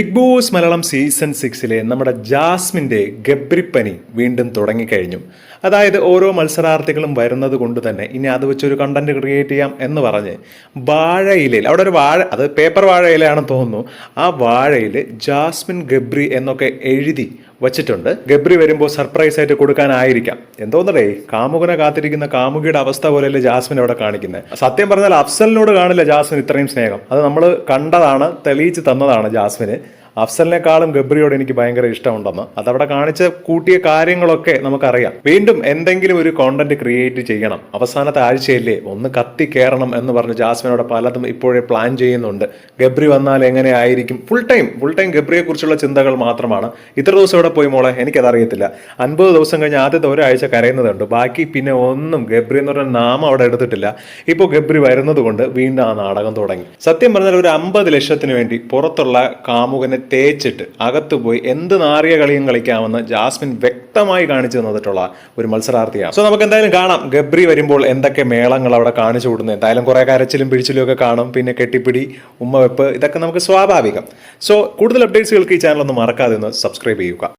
Big Boss Malayalam season സിക്സിലെ നമ്മുടെ ജാസ്മിന്റെ ഗബ്രിപ്പനി വീണ്ടും തുടങ്ങിക്കഴിഞ്ഞു. അതായത് ഓരോ മത്സരാർത്ഥികളും വരുന്നത് കൊണ്ട് തന്നെ ഇനി അത് വെച്ചൊരു കണ്ടന്റ് ക്രിയേറ്റ് ചെയ്യാം എന്ന് പറഞ്ഞ് വാഴയിലയിൽ അവിടെ ഒരു വാഴ അത് പേപ്പർ വാഴയിലാണെന്ന് തോന്നുന്നു. ആ വാഴയിൽ ജാസ്മിൻ ഗബ്രി എന്നൊക്കെ എഴുതി വച്ചിട്ടുണ്ട്. ഗബ്രി വരുമ്പോൾ സർപ്രൈസ് ആയിട്ട് കൊടുക്കാനായിരിക്കാം. എന്തോന്നടേ കാമുകനെ കാത്തിരിക്കുന്ന കാമുകിയുടെ അവസ്ഥ പോലെയല്ലേ ജാസ്മിൻ അവിടെ കാണിക്കുന്നത്. സത്യം പറഞ്ഞാൽ അഫ്സലിനോട് കാണില്ല ജാസ്മിൻ ഇത്രയും സ്നേഹം. അത് നമ്മൾ കണ്ടതാണ് തെളിയിച്ച് തന്നതാണ് ജാസ്മിന്. അഫ്സലിനേക്കാളും ഗബ്രിയോട് എനിക്ക് ഭയങ്കര ഇഷ്ടമുണ്ടെന്ന്. അതവിടെ കാണിച്ച കൂട്ടിയ കാര്യങ്ങളൊക്കെ നമുക്കറിയാം. വീണ്ടും എന്തെങ്കിലും ഒരു കോണ്ടന്റ് ക്രിയേറ്റ് ചെയ്യണം. അവസാനത്തെ ആഴ്ചയല്ലേ ഒന്ന് കത്തി കയറണം എന്ന് പറഞ്ഞ് ജാസ്മിനോട് പലതും ഇപ്പോഴേ പ്ലാൻ ചെയ്യുന്നുണ്ട്. ഗബ്രി വന്നാൽ എങ്ങനെ ആയിരിക്കും? ഫുൾ ടൈം ഫുൾ ടൈം ഗബ്രിയെ കുറിച്ചുള്ള ചിന്തകൾ മാത്രമാണ്. ഇത്ര ദിവസം ഇവിടെ പോയി മോളെ? എനിക്കതറിയത്തില്ല. അൻപത് ദിവസം കഴിഞ്ഞ് ആദ്യത്തെ ഒരാഴ്ച കരയുന്നതുണ്ട്. ബാക്കി പിന്നെ ഒന്നും ഗബ്രി എന്ന് പറഞ്ഞ നാമം അവിടെ എടുത്തിട്ടില്ല. ഇപ്പോൾ ഗബ്രി വരുന്നത് കൊണ്ട് വീണ്ടും ആ നാടകം തുടങ്ങി. സത്യം പറഞ്ഞാൽ ഒരു അമ്പത് ലക്ഷത്തിന് വേണ്ടി പുറത്തുള്ള കാമുകനെ തേച്ചിട്ട് അകത്ത് പോയി എന്ത് നാറിയ കളിയും കളിക്കാമെന്ന് ജാസ്മിൻ വ്യക്തമായി കാണിച്ചു തന്നിട്ടുള്ള ഒരു മത്സരാർത്ഥിയാണ്. സോ നമുക്ക് എന്തായാലും കാണാം. ഗബ്രി വരുമ്പോൾ എന്തൊക്കെ മേളങ്ങൾ അവിടെ കാണിച്ചു കൊടുക്കുന്നത് എന്തായാലും കുറെ കരച്ചിലും പിടിച്ചിലും ഒക്കെ കാണും. പിന്നെ കെട്ടിപ്പിടി ഉമ്മവെപ്പ് ഇതൊക്കെ നമുക്ക് സ്വാഭാവികം. സോ കൂടുതൽ അപ്ഡേറ്റ്സുകൾക്ക് ഈ ചാനൽ ഒന്ന് മറക്കാതെ ഒന്ന് സബ്സ്ക്രൈബ് ചെയ്യുക.